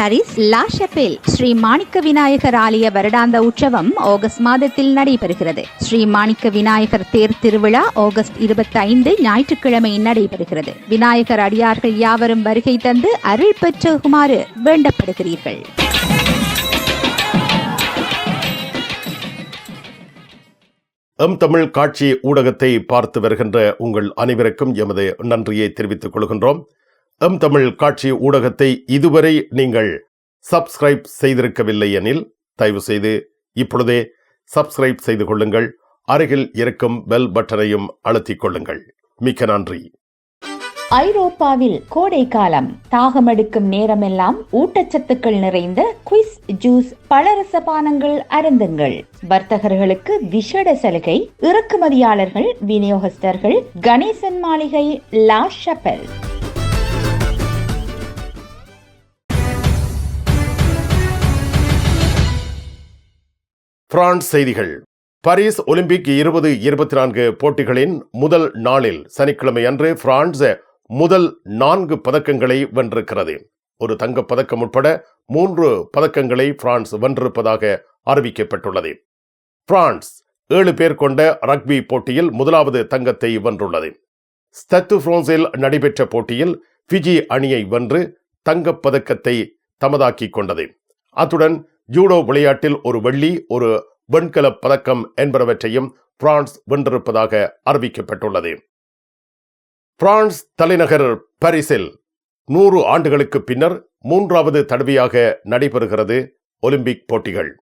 Paris La Chapelle Sri Manikka Vinayagar ஆலய வருடாந்த உற்சவம் ஆகஸ்ட் மாதத்தில் நடைபெறுகிறது. ஸ்ரீ மாணிக்க விநாயகர் தேர் திருவிழா ஆகஸ்ட் இருபத்தி ஐந்து ஞாயிற்றுக்கிழமை நடைபெறுகிறது. விநாயகர் அடியார்கள் யாவரும் வருகை தந்து அருள் பெற்றுமாறு வேண்டப்படுகிறீர்கள். எம் தமிழ் காட்சி ஊடகத்தை பார்த்து வருகின்ற உங்கள் அனைவருக்கும் எமது நன்றியை தெரிவித்துக் கொள்கின்றோம். எம் தமிழ் காட்சி ஊடகத்தை இதுவரை நீங்கள் சப்ஸ்கிரைப் செய்திருக்கவில்லை எனில் தயவு செய்து இப்பொழுதே சப்ஸ்கிரைப் செய்து கொள்ளுங்கள். அருகில் இருக்கும் பெல் பட்டனையும் அழுத்திக் கொள்ளுங்கள். மிக்க நன்றி. ஐரோப்பாவில் கோடை காலம். தாகமெடுக்கும் நேரமெல்லாம் ஊட்டச்சத்துக்கள் நிறைந்த குயிஸ் ஜூஸ் பழரச பானங்கள் அருந்துங்கள். வர்த்தகர்களுக்கு விஷட சலுகை இறக்குமதியாளர்கள் விநியோகஸ்தர்கள் கணேசன் மாளிகை லா ஷப்பல். பிரான்ஸ் செய்திகள். பாரிஸ் ஒலிம்பிக் இருபது இருபத்தி நான்கு போட்டிகளின் முதல் நாளில் சனிக்கிழமை அன்று பிரான்ஸ் முதல் நான்கு பதக்கங்களை வென்றிருக்கிறது. ஒரு தங்கப் பதக்கம் உட்பட மூன்று பதக்கங்களை பிரான்ஸ் வென்றிருப்பதாக அறிவிக்கப்பட்டுள்ளது. பிரான்ஸ் ஏழு பேர் கொண்ட ரக்பி போட்டியில் முதலாவது தங்கத்தை வென்றுள்ளது. ஸ்டத்து பிரான்சில் நடைபெற்ற போட்டியில் ஃபிஜி அணியை வென்று தங்கப் பதக்கத்தை தமதாக்கிக் கொண்டது. அத்துடன் ஜூடோ விளையாட்டில் ஒரு வெள்ளி ஒரு வெண்கலப் பதக்கம் என்பனவற்றையும் பிரான்ஸ் வென்றிருப்பதாக அறிவிக்கப்பட்டுள்ளது. பிரான்ஸ் தலைநகர் பாரிஸில் நூறு ஆண்டுகளுக்கு பின்னர் மூன்றாவது தடவையாக நடைபெறுகிறது ஒலிம்பிக் போட்டிகள்.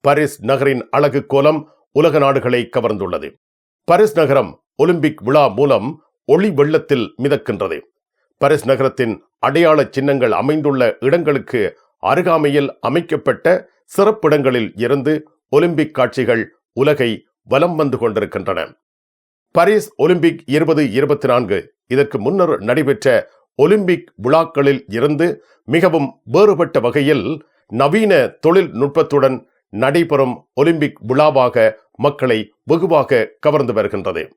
பாரிஸ் நகரின் அழகு கோலம் உலக நாடுகளை கவர்ந்துள்ளது. பாரிஸ் நகரம் ஒலிம்பிக் விழா மூலம் ஒளி வெள்ளத்தில் மிதக்கின்றது. பாரிஸ் நகரத்தின் அடையாள சின்னங்கள் அமைந்துள்ள இடங்களுக்கு அருகாமையில் அமைக்கப்பட்ட சிறப்பிடங்களில் இருந்து ஒலிம்பிக் காட்சிகள் உலகை வலம் வந்து கொண்டிருக்கின்றன. பாரிஸ் ஒலிம்பிக் இருபது இருபத்தி நான்கு இதற்கு முன்னர் நடைபெற்ற ஒலிம்பிக் விழாக்களில் இருந்து மிகவும் வேறுபட்ட வகையில் நவீன தொழில்நுட்பத்துடன் நடைபெறும் ஒலிம்பிக் விழாவாக மக்களை வெகுவாக கவர்ந்து வருகின்றது.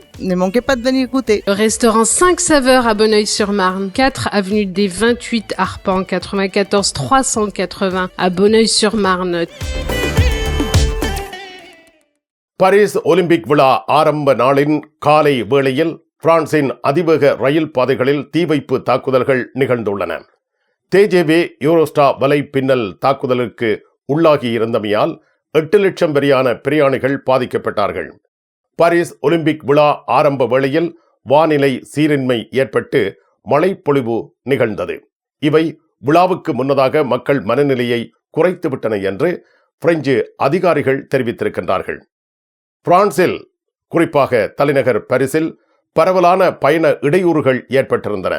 Ne manquez pas de venir goûter. Le restaurant 5 saveurs à Bonneuil-sur-Marne, 4 avenue des 28 Arpents, 94 380 à Bonneuil-sur-Marne. Paris Olympic விழா ஆரம்ப நாளின் காலை வேளையில் பிரான்சின் அதிவேக ரயில் பாதைகளில் தீ வைப்பு தாக்குதல்கள் நிகழ்ந்துள்ளன தேஜேவே யூரோஸ்டா வலை பின்னல் தாக்குதலுக்கு உள்ளாகி இருந்தமையால் எட்டு லட்சம் வரையான பிரயாணிகள் பாதிக்கப்பட்டார்கள் பாரிஸ் ஒலிம்பிக் விழா ஆரம்ப வேளையில் வானிலை சீரின்மை ஏற்பட்டு மழைப்பொழிவு நிகழ்ந்தது. இவை விழாவுக்கு முன்னதாக மக்கள் மனநிலையை குறைத்துவிட்டன என்று பிரெஞ்சு அதிகாரிகள் தெரிவித்திருக்கின்றார்கள். பிரான்சில் குறிப்பாக தலைநகர் பரிசில் பரவலான பயண இடையூறுகள் ஏற்பட்டிருந்தன.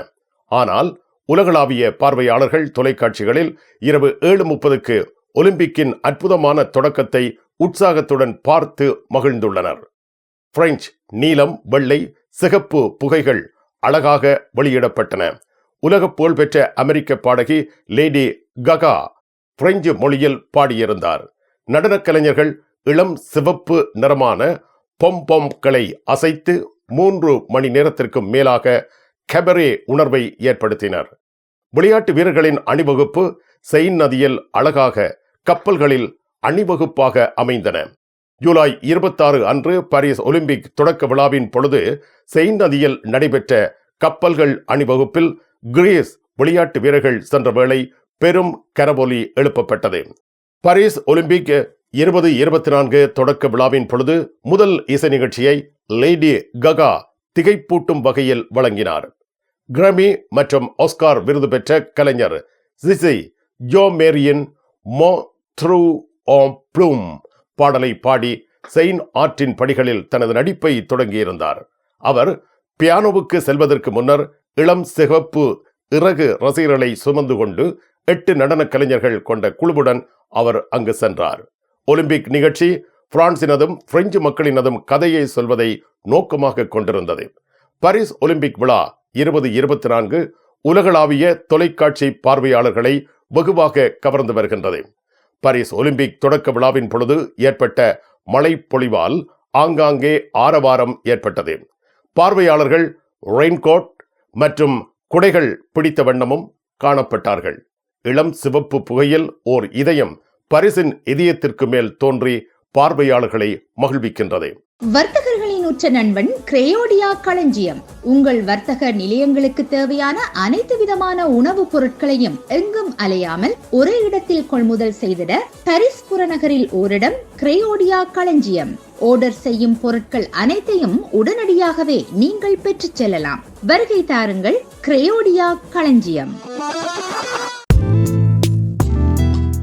ஆனால் உலகளாவிய பார்வையாளர்கள் தொலைக்காட்சிகளில் இரவு ஏழு முப்பதுக்கு ஒலிம்பிக்கின் அற்புதமான தொடக்கத்தை உற்சாகத்துடன் பார்த்து மகிழ்ந்துள்ளனர். பிரெஞ்சு நீலம் வெள்ளை சிகப்பு புகைகள் அழகாக வெளியிடப்பட்டன. உலக புகழ்பெற்ற அமெரிக்க பாடகி லேடி ககா பிரெஞ்சு மொழியில் பாடியிருந்தார். நடனக் கலைஞர்கள் இளம் சிவப்பு நிறமான பொம் பொம்களை அசைத்து மூன்று மணி நேரத்திற்கும் மேலாக கெபரே உணர்வை ஏற்படுத்தினர். விளையாட்டு வீரர்களின் அணிவகுப்பு செயின் நதியில் அழகாக கப்பல்களில் அணிவகுப்பாக அமைந்தன. ஜூலை இருபத்தாறு அன்று பாரிஸ் ஒலிம்பிக் தொடக்க விழாவின் பொழுது செயின் நதியில் நடைபெற்ற கப்பல்கள் அணிவகுப்பில் கிரீஸ் விளையாட்டு வீரர்கள் சென்ற வேளை பெரும் கரவொலி எழுப்பப்பட்டது. பாரிஸ் ஒலிம்பிக் இருபது இருபத்தி நான்கு தொடக்க விழாவின் பொழுது முதல் இசை நிகழ்ச்சியை லேடி ககா திகைப்பூட்டும் வகையில் வழங்கினார். கிரமி மற்றும் ஆஸ்கார் விருது பெற்ற கலைஞர் ஜோ மேரியின் மோ த்ரூ ஆம் ப்ளூம் பாடலை பாடி செயின் ஆற்றின் படிகளில் தனது நடிப்பை தொடங்கியிருந்தார். அவர் பியானோவுக்கு செல்வதற்கு முன்னர் இளம் சிகப்பு இறகு ரசிகர்களை சுமந்து கொண்டு எட்டு நடன கலைஞர்கள் கொண்ட குழுவுடன் அவர் அங்கு சென்றார். ஒலிம்பிக் நிகழ்ச்சி பிரான்சினதும் பிரெஞ்சு மக்களினதும் கதையை சொல்வதை நோக்கமாக கொண்டிருந்தது. பாரிஸ் ஒலிம்பிக் விழா இருபது இருபத்தி நான்கு உலகளாவிய தொலைக்காட்சி பார்வையாளர்களை வெகுவாக கவர்ந்து வருகின்றது. பாரிஸ் ஒலிம்பிக் தொடக்க விழாவின் பொழுது ஏற்பட்ட மழை பொழிவால் ஆங்காங்கே ஆரவாரம் ஏற்பட்டது. பார்வையாளர்கள் ரெயின்கோட் மற்றும் குடைகள் பிடித்த வண்ணமும் காணப்பட்டார்கள். இளம் சிவப்பு புகையில் ஓர் இதயம் பரிசின் இதயத்திற்கு மேல் தோன்றி பார்வையாளர்களை மகிழ்விக்கின்றது. வர்த்தகர்கள் உற்ற நண்பன் கிரேயோடியா களஞ்சியம். உங்கள் வர்த்தக நிலையங்களுக்கு தேவையான அனைத்து விதமான உணவுப் பொருட்களையும் எங்கும் அலையாமல் ஒரே இடத்தில் கொள்முதல் செய்திட பரிஸ் புறநகரில் ஓரிடம் கிரேயோடியா களஞ்சியம். ஆர்டர் செய்யும் பொருட்கள் அனைத்தையும் உடனடியாகவே நீங்கள் பெற்றுச் செல்லலாம். வருகை தாருங்கள் கிரேயோடியா களஞ்சியம்.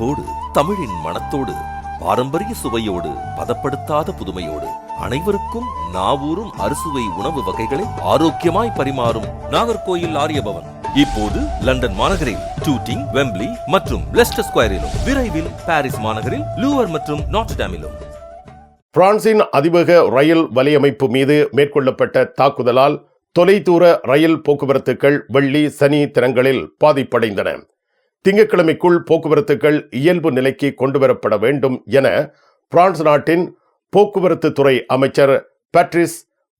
அன்போடு தமிழின் மனத்தோடு பாரம்பரிய சுவையோடு பதப்படுத்தாத புதுமையோடு அனைவருக்கும் நாவூரும் அறுசுவை உணவு வகைகளை ஆரோக்கியமாய் பரிமாறும் நாகர்கோயில் ஆரியபவன். இப்போது லண்டன் மாநகரில் டூட்டிங் வெம்பிளி மற்றும் லெஸ்டர் ஸ்கொயரிலும் விரைவில் பாரிஸ் மாநகரில் லூவர் மற்றும் நாட்டாமிலும் பிரான்சின் அதிவேக ரயில் வலையமைப்பு மீது மேற்கொள்ளப்பட்ட தாக்குதலால் தொலைதூர ரயில் போக்குவரத்துகள் வெள்ளி சனி தினங்களில் பாதிப்படைந்தன. திங்கட்கிழமைக்குள் போக்குவரத்துகள் இயல்பு நிலைக்கு கொண்டுவரப்பட வேண்டும் என பிரான்ஸ் நாட்டின் போக்குவரத்து துறை அமைச்சர் பேட்ரிஸ்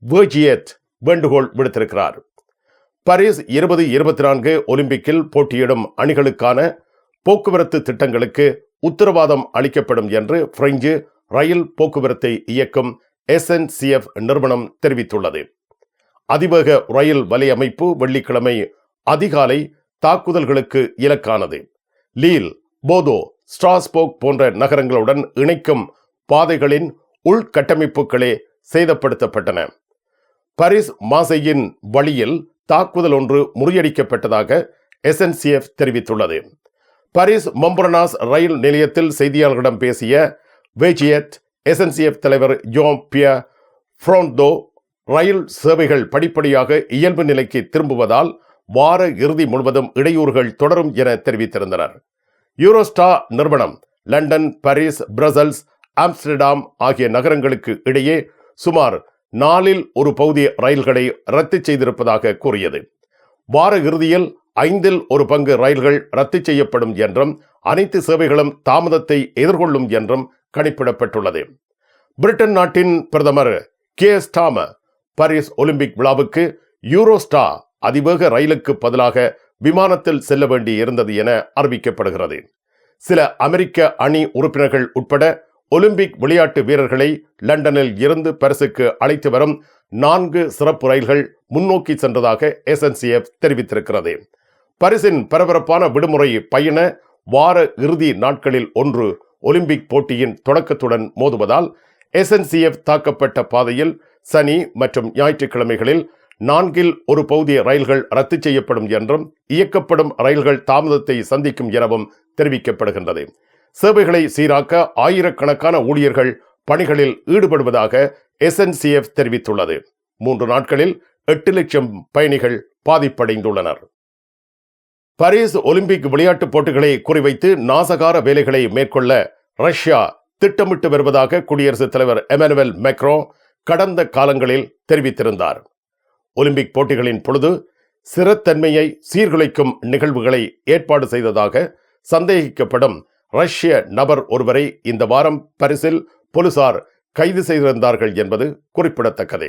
வேர்ஜியத் வேண்டுகோள் விடுத்திருக்கிறார். பாரிஸ் இருபது இருபத்தி நான்கு ஒலிம்பிக்கில் போட்டியிடும் அணிகளுக்கான போக்குவரத்து திட்டங்களுக்கு உத்தரவாதம் அளிக்கப்படும் என்று பிரெஞ்சு ரயில் போக்குவரத்தை இயக்கும் எஸ்என்சிஎஃப் நிறுவனம் தெரிவித்துள்ளது. அதிவேக ரயில் வலையமைப்பு வெள்ளிக்கிழமை அதிகாலை தாக்குதல்களுக்கு இலக்கானது. லீல் போதோ ஸ்ட்ராஸ்போக் போன்ற நகரங்களுடன் இணைக்கும் பாதைகளின் உள்கட்டமைப்புகளே சேதப்படுத்தப்பட்டன. பாரிஸ் மாசையின் வழியில் தாக்குதல் ஒன்று முறியடிக்கப்பட்டதாக எஸ்என்சிஎஃப் தெரிவித்துள்ளது. பாரிஸ் மொம்பரனாஸ் ரயில் நிலையத்தில் செய்தியாளர்களிடம் பேசிய வேஜியட் எஸ்என்சிஎஃப் தலைவர் ஜோம் பிய ஃப்ரோன்தோ ரயில் சேவைகள் படிப்படியாக இயல்பு நிலைக்கு திரும்புவதால் வார இறுதி முழுவதும் இடையூறுகள் தொடரும் என தெரிவித்திருந்தனர். யூரோஸ்டா நிறுவனம் லண்டன் பாரிஸ் பிரசல்ஸ் ஆம்ஸ்டர்டாம் ஆகிய நகரங்களுக்கு இடையே சுமார் நாலில் ஒரு பகுதி ரயில்களை ரத்து செய்திருப்பதாக கூறியது. வார இறுதியில் ஐந்தில் ஒரு பங்கு ரயில்கள் ரத்து செய்யப்படும் என்றும் அனைத்து சேவைகளும் தாமதத்தை எதிர்கொள்ளும் என்றும் கணிப்பிடப்பட்டுள்ளது. பிரிட்டன் நாட்டின் பிரதமர் கே. ஸ்டாம பாரிஸ் ஒலிம்பிக் விழாவுக்கு யூரோஸ்டா அதிவேக ரயிலுக்கு பதிலாக விமானத்தில் செல்ல வேண்டி இருந்தது என அறிவிக்கப்படுகிறது. சில அமெரிக்க அணி உறுப்பினர்கள் உட்பட ஒலிம்பிக் விளையாட்டு வீரர்களை லண்டனில் இருந்து பரிசுக்கு அழைத்து வரும் நான்கு சிறப்பு ரயில்கள் முன்னோக்கி சென்றதாக எஸ்என்சிஎஃப் தெரிவித்திருக்கிறது. பரிசின் பரபரப்பான விடுமுறை பயண வார இறுதி நாட்களில் ஒன்று ஒலிம்பிக் போட்டியின் தொடக்கத்துடன் மோதுவதால் எஸ்என்சிஎஃப் தாக்கப்பட்ட பாதையில் சனி மற்றும் ஞாயிற்றுக்கிழமைகளில் நான்கில் ஒரு பகுதி ரயில்கள் ரத்து செய்யப்படும் என்றும் இயக்கப்படும் ரயில்கள் தாமதத்தை சந்திக்கும் எனவும் தெரிவிக்கப்படுகின்றது. சேவைகளை சீராக்க ஆயிரக்கணக்கான ஊழியர்கள் பணிகளில் ஈடுபடுவதாக எஸ்என்சிஎஃப் தெரிவித்துள்ளது. மூன்று நாட்களில் எட்டு லட்சம் பயணிகள் பாதிப்படைந்துள்ளனர். பாரிஸ் ஒலிம்பிக் விளையாட்டுப் போட்டிகளை குறிவைத்து நாசகார வேலைகளை மேற்கொள்ள ரஷ்யா திட்டமிட்டு வருவதாக குடியரசுத் தலைவர் எமனுவல் மெக்ரோ கடந்த காலங்களில் தெரிவித்திருந்தார். ஒலிம்பிக் போட்டிகளின் பொழுது சிறத்தன்மையை சீர்குலைக்கும் நிகழ்வுகளை ஏற்பாடு செய்ததாக சந்தேகிக்கப்படும் ரஷ்ய நபர் ஒருவரை இந்த வாரம் பரிசில் போலீசார் கைது செய்திருந்தார்கள் என்பது குறிப்பிடத்தக்கது.